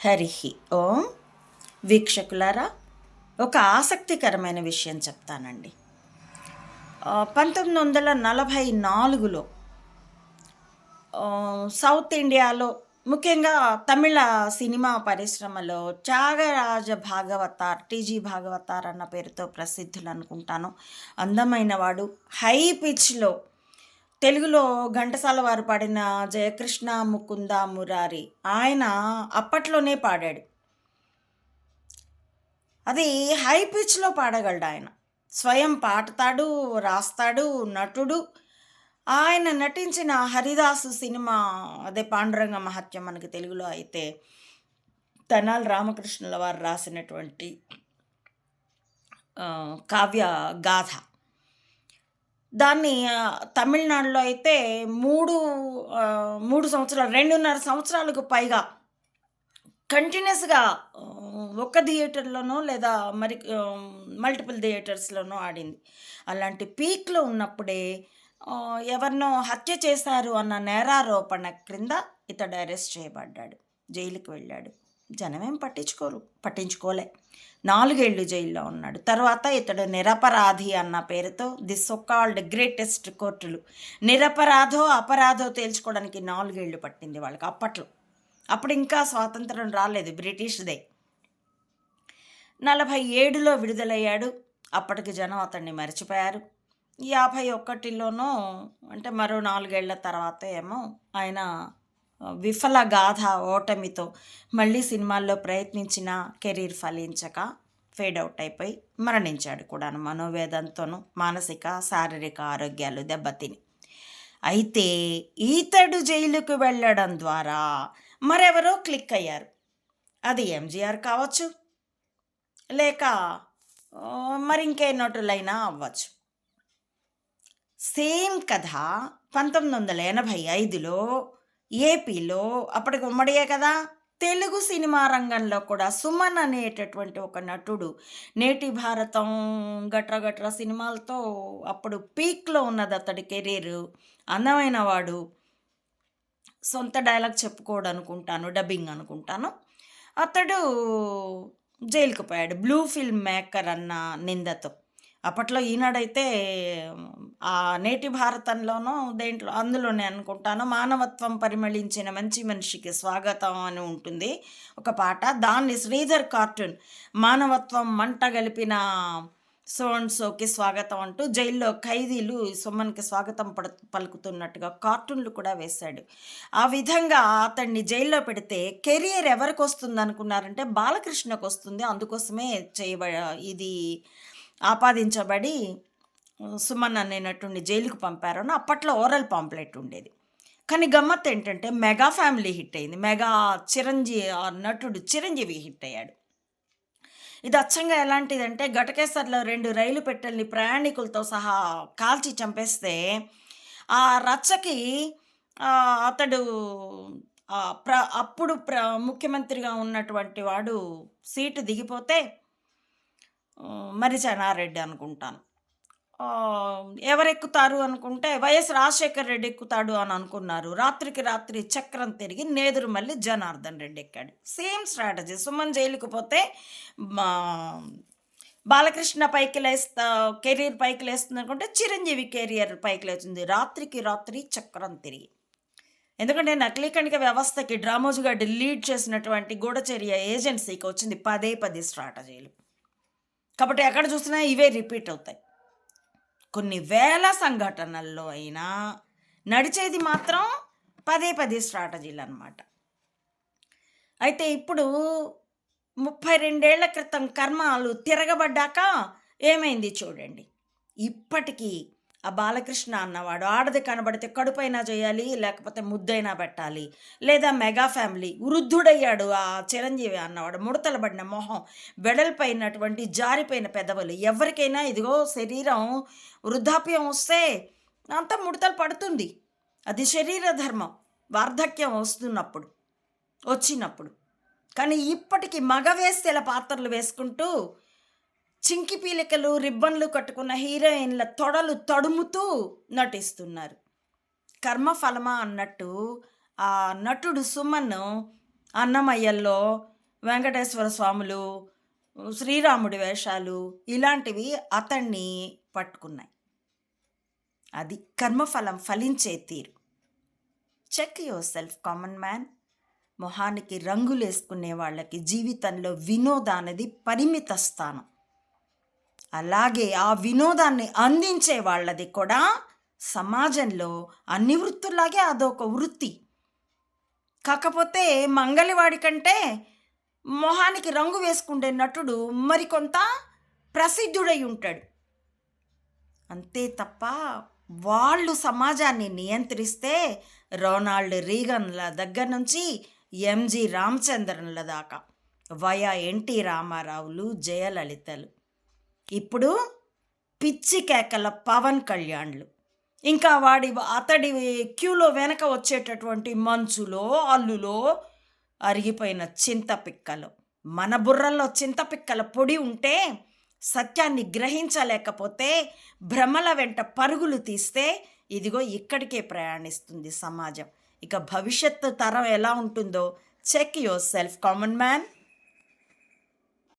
హరి ఓం. వీక్షకులారా ఒక ఆసక్తికరమైన విషయం చెప్తానండి. పంతొమ్మిది వందల నలభై నాలుగులో సౌత్ ఇండియాలో ముఖ్యంగా తమిళ సినిమా పరిశ్రమలో త్యాగరాజ భాగవతార్ టీజీ భాగవతార్ అన్న పేరుతో ప్రసిద్ధులు అనుకుంటాను అందమైన వాడు హై పిచ్లో తెలుగులో ఘంటసాల వారు పాడిన జయకృష్ణ ముకుంద మురారి ఆయన అప్పట్లోనే పాడాడు. అది హై పిచ్లో పాడగలడు ఆయన. స్వయం పాడతాడు రాస్తాడు నటుడు. ఆయన నటించిన హరిదాసు సినిమా అదే పాండురంగ మహత్యం మనకి తెలుగులో అయితే తెనాలి రామకృష్ణుల వారు రాసినటువంటి కావ్య గాథ. దాన్ని తమిళనాడులో అయితే మూడు మూడు సంవత్సరాలు రెండున్నర సంవత్సరాలకు పైగా కంటిన్యూస్గా ఒక థియేటర్లోనో లేదా మరి మల్టిపుల్ థియేటర్స్లోనో ఆడింది. అలాంటి పీక్లో ఉన్నప్పుడే ఎవరినో హత్య చేశారు అన్న నేరారోపణ క్రింద ఇతడు అరెస్ట్ చేయబడ్డాడు జైలుకి వెళ్ళాడు. జనమేం పట్టించుకోరు పట్టించుకోలే. నాలుగేళ్ళు జైల్లో ఉన్నాడు. తర్వాత ఇతడు నిరపరాధి అన్న పేరుతో ది సొకాల్డ్ గ్రేటెస్ట్ కోర్టులు. నిరపరాధో అపరాధో తేల్చుకోవడానికి నాలుగేళ్ళు పట్టింది వాళ్ళకి అప్పట్లో. అప్పుడు ఇంకా స్వాతంత్రం రాలేదు బ్రిటిష్దే. నలభై ఏడులో విడుదలయ్యాడు. అప్పటికి జనం అతన్ని మర్చిపోయారు. యాభై ఒకటిలోనో అంటే మరో నాలుగేళ్ళ తర్వాత ఏమో ఆయన విఫల గాథ ఓటమితో మళ్ళీ సినిమాల్లో ప్రయత్నించిన కెరీర్ ఫలించక ఫేడ్ అవుట్ అయిపోయి మరణించాడు కూడాను మనోవేదంతోనూ మానసిక శారీరక ఆరోగ్యాలు దెబ్బతిని. అయితే ఈతడు జైలుకు వెళ్ళడం ద్వారా మరెవరో క్లిక్ అయ్యారు. అది ఎంజీఆర్ కావచ్చు లేక మరింకే మరి ఇంకే నటులైనా అవ్వచ్చు. సేమ్ కథ పంతొమ్మిది వందల ఎనభై ఐదులో ఏపీలో అప్పటికి ఉమ్మడియే కదా? తెలుగు సినిమా రంగంలో కూడా సుమన్ అనేటటువంటి ఒక నటుడు నేటి భారతం గట్ర గట్ర సినిమాలతో అప్పుడు పీక్లో ఉన్నది అతడి కెరీర్. అందమైన వాడు సొంత డైలాగ్ చెప్పుకోడు అనుకుంటాను డబ్బింగ్ అనుకుంటాను. అతడు జైలుకు పోయాడు. బ్లూ ఫిల్మ్ మేకర్ అన్న నిందతో. అప్పట్లో ఈనాడైతే ఆ నేటి భారతంలోనూ దేంట్లో అందులోనే అనుకుంటాను. మానవత్వం పరిమళించిన మంచి మనిషికి స్వాగతం అని ఉంటుంది ఒక పాట. దాన్ని శ్రీధర్ కార్టూన్ మానవత్వం మంట గలిపిన సో అండ్ సోకి స్వాగతం అంటూ జైల్లో ఖైదీలు సుమన్కి స్వాగతం పడ పలుకుతున్నట్టుగా కార్టూన్లు కూడా వేశాడు. ఆ విధంగా అతన్ని జైల్లో పెడితే కెరియర్ ఎవరికి వస్తుంది అనుకున్నారంటే బాలకృష్ణకు వస్తుంది. అందుకోసమే చేయబ ఇది ఆపాదించబడి సుమన్ అనే నటుడిని జైలుకు పంపారు అని అప్పట్లో ఓరల్ పాంప్లెట్ ఉండేది. కానీ గమ్మత్ ఏంటంటే మెగా ఫ్యామిలీ హిట్ అయింది. మెగా చిరంజీవి ఆ నటుడు చిరంజీవి హిట్ అయ్యాడు. ఇది అచ్చంగా ఎలాంటిదంటే ఘటకేసర్లో రెండు రైలు పెట్టెల్ని ప్రయాణికులతో సహా కాల్చి చంపేస్తే ఆ రచ్చకి అతడు ప్ర అప్పుడు ప్ర ముఖ్యమంత్రిగా ఉన్నటువంటి వాడు సీటు దిగిపోతే మరి చెన్నారెడ్డి అనుకుంటాను ఎవరెక్కుతారు అనుకుంటే వైఎస్ రాజశేఖర రెడ్డి ఎక్కుతాడు అని అనుకున్నారు. రాత్రికి రాత్రి చక్రం తిరిగి నేదురు మళ్ళీ జనార్దన్ రెడ్డి ఎక్కాడు. Same strategy. సుమన్ జైలుకు పోతే మా బాలకృష్ణ పైకి లేస్తా కెరీర్ పైకి లేస్తుంది అనుకుంటే చిరంజీవి కెరియర్ పైకి లేస్తుంది రాత్రికి రాత్రి చక్రం తిరిగి. ఎందుకంటే నకిలీ కణిక వ్యవస్థకి డ్రామోజుగా లీడ్ చేసినటువంటి గూఢచర్య ఏజెన్సీకి వచ్చింది పదే పది స్ట్రాటజీలు. కాబట్టి ఎక్కడ చూసినా ఇవే రిపీట్ అవుతాయి. కొన్ని వేల సంఘటనల్లో అయినా నడిచేది మాత్రం పదే పదే స్ట్రాటజీలు అనమాట అయితే ఇప్పుడు ముప్పై రెండేళ్ళ క్రితం కర్మాలు తిరగబడ్డాక ఏమైంది చూడండి. ఇప్పటికీ ఆ బాలకృష్ణ అన్నవాడు ఆడది కనబడితే కడుపైనా చేయాలి లేకపోతే ముద్దైనా పెట్టాలి లేదా మెగా ఫ్యామిలీ వృద్ధుడయ్యాడు ఆ చిరంజీవి అన్నవాడు. ముడతలు పడిన మొహం వెడల్పైనటువంటి జారిపోయిన పెదవులు ఎవరికైనా ఇదిగో శరీరం వృద్ధాప్యం వస్తే అంతా ముడతలు పడుతుంది. అది శరీర ధర్మం వార్ధక్యం వస్తున్నప్పుడు వచ్చినప్పుడు. కానీ ఇప్పటికీ మగ వేస్తే ఇలా పాత్రలు వేసుకుంటూ చింకి పీలికలు రిబ్బన్లు కట్టుకున్న హీరోయిన్ల తొడలు తడుముతూ నటిస్తున్నారు. కర్మఫలమా అన్నట్టు ఆ నటుడు సుమన్ అన్నమయ్యల్లో వెంకటేశ్వర స్వాములు శ్రీరాముడి వేషాలు ఇలాంటివి అతన్ని పట్టుకున్నాయి. అది కర్మఫలం ఫలించే తీరు. Check yourself common man మొహానికి రంగులు వేసుకునే వాళ్ళకి జీవితంలో వినోద అనేది పరిమిత స్థానం. అలాగే ఆ వినోదాన్ని అందించే వాళ్ళది కూడా సమాజంలో అన్ని వృత్తుల్లాగే అదొక వృత్తి. కాకపోతే మంగలివాడి కంటే మొహానికి రంగు వేసుకుండే నటుడు మరికొంత ప్రసిద్ధుడై ఉంటాడు. అంతే తప్ప వాళ్ళు సమాజాన్ని నియంత్రిస్తే రొనాల్డ్ రీగన్ల దగ్గర నుంచి ఎంజి రామచంద్రన్ల దాకా వయా ఎన్టీ రామారావులు జయలలితలు. ఇప్పుడు పిచ్చి కేకల పవన్ కళ్యాణ్లు. ఇంకా వాడి అతడి క్యూలో వెనక వచ్చేటటువంటి మంచులో అల్లులో అరిగిపోయిన చింతపిక్కలు. మన బుర్రల్లో చింతపిక్కల పొడి ఉంటే సత్యాన్ని గ్రహించలేకపోతే భ్రమల వెంట పరుగులు తీస్తే ఇదిగో ఇక్కడికే ప్రయాణిస్తుంది సమాజం. ఇక భవిష్యత్తు తరం ఎలా ఉంటుందో check yourself common man